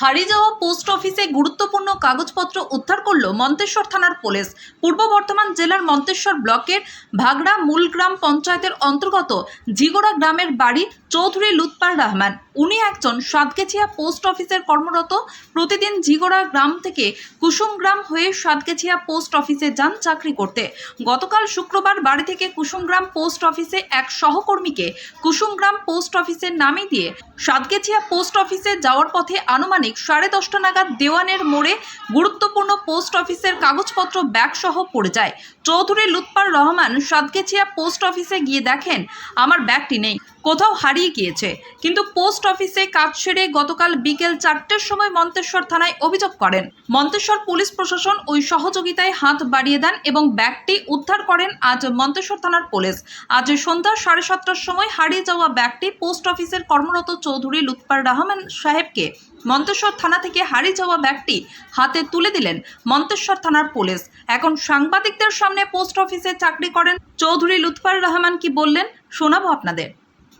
হারিয়ে যাওয়া পোস্ট অফিসে গুরুত্বপূর্ণ কাগজপত্র উদ্ধার করল মন্তেশ্বর থানার পুলিশ। পূর্ব বর্ধমান জেলার মন্তেশ্বর ব্লকের ভাগড়া মূলগ্রাম পঞ্চায়েতের অন্তর্গত জিগোড়া গ্রামের বাড়ি চৌধুরী লুৎপার রহমান। উনি একজন সাতগেছিয়া পোস্ট অফিসের কর্মরত। প্রতিদিন জিগোড়া গ্রাম থেকে কুসুমগ্রাম হয়ে সাতগেছিয়া পোস্ট অফিসে যান চাকরি করতে। গতকাল শুক্রবার বাড়ি থেকে কুসুমগ্রাম পোস্ট অফিসে এক সহকর্মীকে কুসুমগ্রাম পোস্ট অফিসের নামে দিয়ে সাতগেছিয়া পোস্ট অফিসে যাওয়ার পথে আনুমানিক সাড়ে দশটা নাগাদ দেওয়ানের মোড়ে গুরুত্বপূর্ণ পোস্ট অফিসের কাগজপত্র ব্যাগ সহ পড়ে যায়। চৌধুরী লুৎপার রহমান সাতগেছিয়া পোস্ট অফিসে গিয়ে দেখেন, আমার ব্যাগটি নেই। কোথাও হারিয়ে গিয়েছে। কিন্তু পোস্ট অফিসে কাজ সেরে গতকাল বিকেল চারটের সময় মন্তেশ্বর থানায় অভিযোগ করেন। মন্তেশ্বর পুলিশ প্রশাসন ওই সহযোগিতায় হাত বাড়িয়ে দেন এবং ব্যাগটি উদ্ধার করেন আজ মন্তেশ্বর থানার পুলিশ। আজ সন্ধ্যা সাড়ে সাতটার সময় হারিয়ে যাওয়া ব্যাগটি পোস্ট অফিসের কর্মরত চৌধুরী লুৎপার রহমান সাহেবকে মন্তেশ্বর থানা থেকে হারিয়ে যাওয়া ব্যাগটি হাতে তুলে দিলেন মন্তেশ্বর থানার পুলিশ। এখন সাংবাদিকদের সামনে পোস্ট অফিসে চাকরি করেন চৌধুরী লুৎফার রহমান কি বললেন শোনাবো আপনাদের।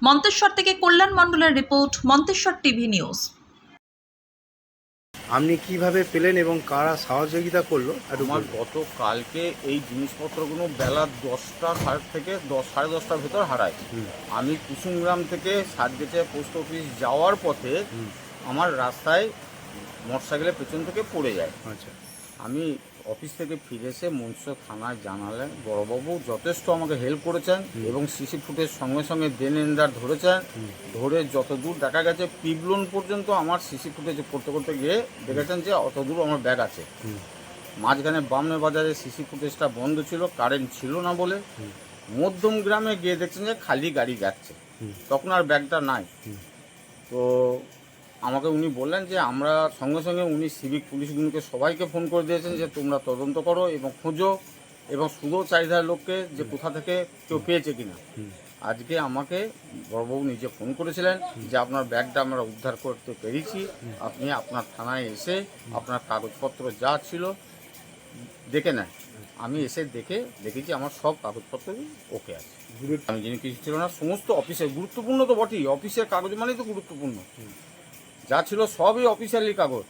মন্তেশ্বর থেকে কল্যাণ মণ্ডলের রিপোর্ট মন্তেশ্বর টিভি নিউজ। আপনি কীভাবে পেলেন এবং কারা সহযোগিতা করল? আমার বলুন। গত কালকে এই জিনিসপত্রগুলো বেলা দশটা সাড়ে থেকে দশ সাড়ে দশটার ভেতর হারায়। আমি কুসুমগ্রাম থেকে সাতগেছে পোস্ট অফিস যাওয়ার পথে আমার রাস্তায় মোটরসাইকেলের পেছন থেকে পড়ে যায়। আচ্ছা। আমি অফিস থেকে ফিরে এসে মঞ্চ থানায় জানালেন বড়বাবু যথেষ্ট আমাকে হেল্প করেছেন এবং সিসি ফুটেজ সঙ্গে সঙ্গে দেন এন্ডার ধরেছেন ধরে যত দূর দেখা গেছে পিবলন পর্যন্ত আমার সিসি ফুটেজ করতে করতে গিয়ে দেখেছেন যে অত দূর আমার ব্যাগ আছে। মাঝখানে বামনে বাজারে সিসি ফুটেজটা বন্ধ ছিল কারেন্ট ছিল না বলে। মধ্যম গ্রামে গিয়ে দেখছেন যে খালি গাড়ি যাচ্ছে। তখন আর ব্যাগটা নাই। তো আমাকে উনি বললেন যে আমরা সঙ্গে সঙ্গে উনি সিভিক পুলিশগুলোকে সবাইকে ফোন করে দিয়েছেন যে তোমরা তদন্ত করো এবং খোঁজো এবং শুধু চাহিদার লোককে যে কোথা থেকে কেউ পেয়েছে কিনা। আজকে আমাকে বড়বাবু নিজে ফোন করেছিলেন যে আপনার ব্যাগটা আমরা উদ্ধার করতে পেরেছি আপনি আপনার থানায় এসে আপনার কাগজপত্র যা ছিল দেখে নেন। আমি এসে দেখে দেখেছি আমার সব কাগজপত্রই ওকে আছে। আমি যিনি কিছু ছিল না সমস্ত অফিসে গুরুত্বপূর্ণ তো বটেই অফিসের কাগজ মানেই তো গুরুত্বপূর্ণ। যা ছিল সবই অফিসিয়ালি কাগজ।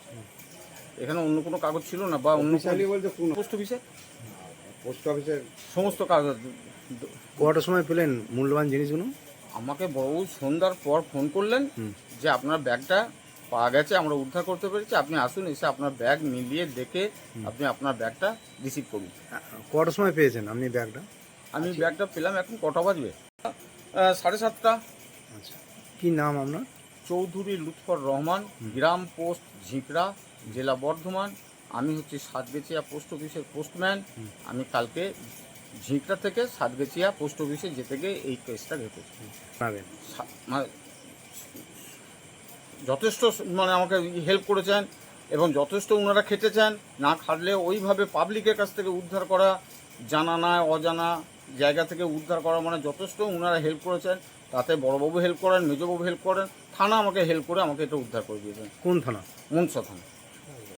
এখানে অন্য কোনো কাগজ ছিল না বা অন্য বলতে কোন পোস্ট অফিসে পোস্ট অফিসের সমস্ত কাগজ। কটার সময় পেলেন মূল্যবান জিনিসগুলো? আমাকে বড়বাবু সন্ধ্যার পর ফোন করলেন যে আপনার ব্যাগটা পাওয়া গেছে আমরা উদ্ধার করতে পেরেছি আপনি আসুন এসে আপনার ব্যাগ মিলিয়ে দেখে আপনি আপনার ব্যাগটা রিসিভ করুন। কটার সময় পেয়েছেন আপনি ব্যাগটা? আমি ব্যাগটা পেলাম এখন কটা বাজবে? সাড়ে সাতটা। আচ্ছা। কি নাম আপনার? চৌধুরী লুৎফর রহমান গ্রাম পোস্ট ঝিকড়া জেলা বর্ধমান। আমি হচ্ছি সাতগেচিয়া পোস্ট অফিসের পোস্টম্যান। আমি কালকে ঝিকড়া থেকে সাতগেচিয়া পোস্ট অফিসে যেতে গিয়ে এই কেসটা ঘটেছে। মানে যথেষ্ট মানে আমাকে হেল্প করেছেন এবং যথেষ্ট ওনারা খেটেছেন। না খাটলে ওইভাবে পাবলিকের কাছ থেকে উদ্ধার করা জানা না অজানা জায়গা থেকে উদ্ধার করা মানে যথেষ্ট ওনারা হেল্প করেছেন। তাতে বড়বাবু হেল্প করেন মেজবাবু হেল্প করেন থানা আমাকে হেল্প করে আমাকে এটা উদ্ধার করে দিয়েছেন। কোন থানা? মনসা থানা।